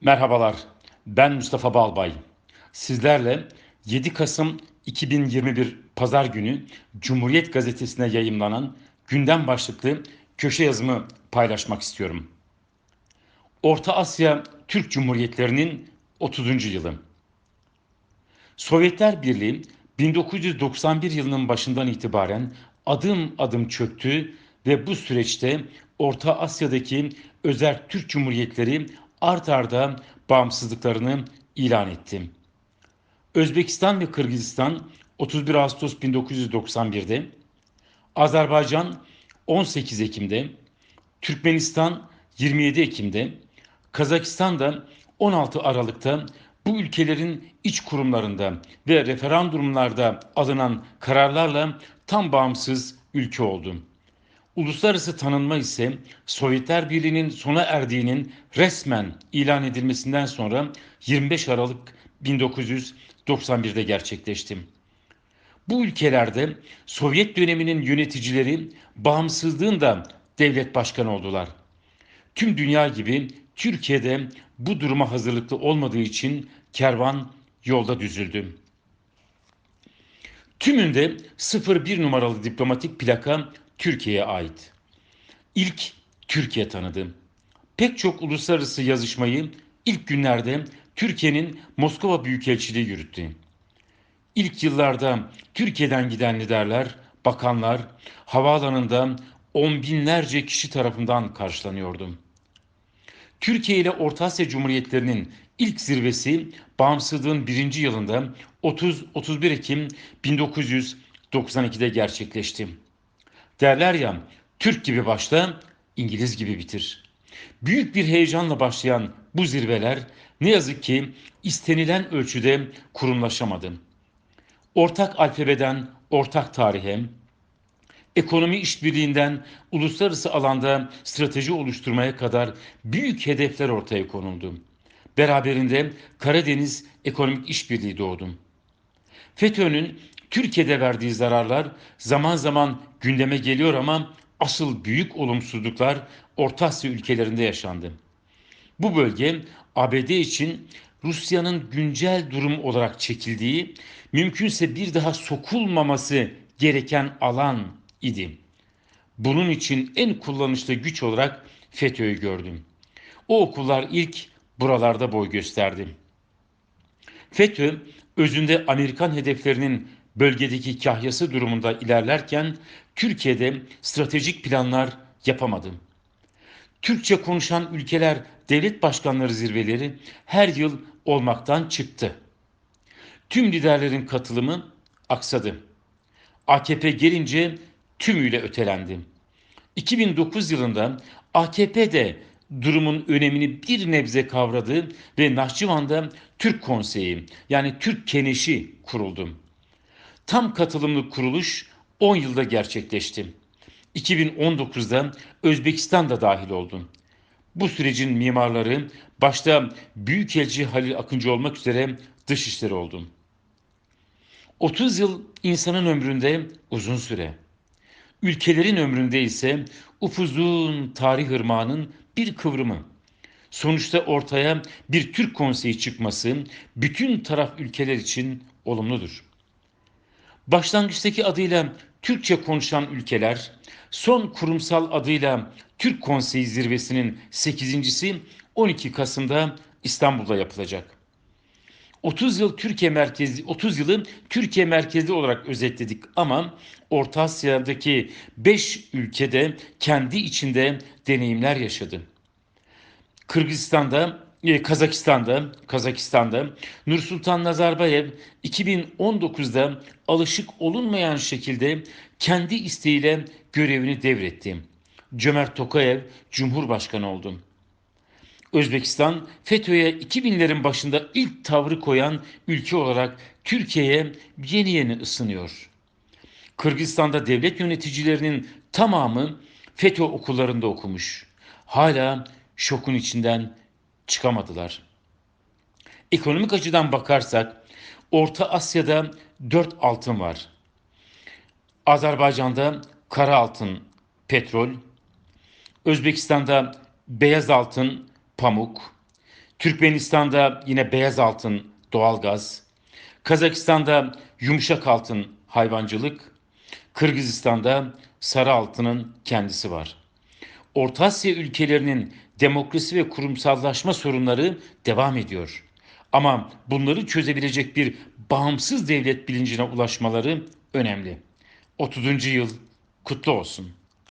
Merhabalar, ben Mustafa Balbay. Sizlerle 7 Kasım 2021 Pazar günü Cumhuriyet Gazetesi'ne yayımlanan gündem başlıklı köşe yazımı paylaşmak istiyorum. Orta Asya Türk Cumhuriyetlerinin 30. yılı. Sovyetler Birliği 1991 yılının başından itibaren adım adım çöktü ve bu süreçte Orta Asya'daki özel Türk Cumhuriyetleri art arda bağımsızlıklarını ilan etti. Özbekistan ve Kırgızistan 31 Ağustos 1991'de, Azerbaycan 18 Ekim'de, Türkmenistan 27 Ekim'de, Kazakistan da 16 Aralık'ta bu ülkelerin iç kurumlarında ve referandumlarda alınan kararlarla tam bağımsız ülke oldu. Uluslararası tanınma ise Sovyetler Birliği'nin sona erdiğinin resmen ilan edilmesinden sonra 25 Aralık 1991'de gerçekleşti. Bu ülkelerde Sovyet döneminin yöneticileri bağımsızlığın da devlet başkanı oldular. Tüm dünya gibi Türkiye'de bu duruma hazırlıklı olmadığı için kervan yolda düzüldü. Tümünde 01 numaralı diplomatik plaka Türkiye'ye ait. İlk Türkiye tanıdı. Pek çok uluslararası yazışmayı ilk günlerde Türkiye'nin Moskova Büyükelçiliği yürüttü. İlk yıllarda Türkiye'den giden liderler, bakanlar havaalanında on binlerce kişi tarafından karşılanıyordu. Türkiye ile Orta Asya Cumhuriyetlerinin ilk zirvesi bağımsızlığın birinci yılında 30-31 Ekim 1992'de gerçekleşti. Derler ya Türk gibi başla, İngiliz gibi bitir. Büyük bir heyecanla başlayan bu zirveler ne yazık ki istenilen ölçüde kurumlaşamadı. Ortak alfabeden ortak tarihe, ekonomi işbirliğinden uluslararası alanda strateji oluşturmaya kadar büyük hedefler ortaya konuldu. Beraberinde Karadeniz Ekonomik İşbirliği doğdu. FETÖ'nün Türkiye'de verdiği zararlar zaman zaman gündeme geliyor ama asıl büyük olumsuzluklar Orta Asya ülkelerinde yaşandı. Bu bölge ABD için Rusya'nın güncel durum olarak çekildiği, mümkünse bir daha sokulmaması gereken alan idi. Bunun için en kullanışlı güç olarak FETÖ'yü gördüm. O okullar ilk buralarda boy gösterdi. FETÖ özünde Amerikan hedeflerinin bölgedeki kahyası durumunda ilerlerken Türkiye'de stratejik planlar yapamadı. Türkçe konuşan ülkeler devlet başkanları zirveleri her yıl olmaktan çıktı. Tüm liderlerin katılımı aksadı. AKP gelince tümüyle ötelendi. 2009 yılında AKP de durumun önemini bir nebze kavradı ve Nahçıvan'da Türk Konseyi yani Türk Keneşi kuruldu. Tam katılımlı kuruluş 10 yılda gerçekleşti. 2019'da Özbekistan da dahil oldu. Bu sürecin mimarları başta Büyükelçi Halil Akıncı olmak üzere dışişleri oldu. 30 yıl insanın ömründe uzun süre. Ülkelerin ömründe ise upuzun tarih ırmağının bir kıvrımı. Sonuçta ortaya bir Türk konseyi çıkması bütün taraf ülkeler için olumludur. Başlangıçtaki adıyla Türkçe konuşan ülkeler, son kurumsal adıyla Türk Konseyi Zirvesi'nin 8.si 12 Kasım'da İstanbul'da yapılacak. 30 yıl Türkiye merkezli 30 yılı Türkiye merkezli olarak özetledik ama Orta Asya'daki 5 ülkede kendi içinde deneyimler yaşadı. Kırgızistan'da Kazakistan'da, Kazakistan'da Nursultan Nazarbayev 2019'da alışık olunmayan şekilde kendi isteğiyle görevini devretti. Cömert Tokayev Cumhurbaşkanı oldu. Özbekistan FETÖ'ye 2000'lerin başında ilk tavrı koyan ülke olarak Türkiye'ye yeni yeni ısınıyor. Kırgızistan'da devlet yöneticilerinin tamamı FETÖ okullarında okumuş. Hala şokun içinden çıkamadılar. Ekonomik açıdan bakarsak Orta Asya'da dört altın var. Azerbaycan'da kara altın, petrol, Özbekistan'da beyaz altın, pamuk, Türkmenistan'da yine beyaz altın, doğalgaz. Kazakistan'da yumuşak altın, hayvancılık. Kırgızistan'da sarı altının kendisi var. Orta Asya ülkelerinin demokrasi ve kurumsallaşma sorunları devam ediyor. Ama bunları çözebilecek bir bağımsız devlet bilincine ulaşmaları önemli. 30. yıl kutlu olsun.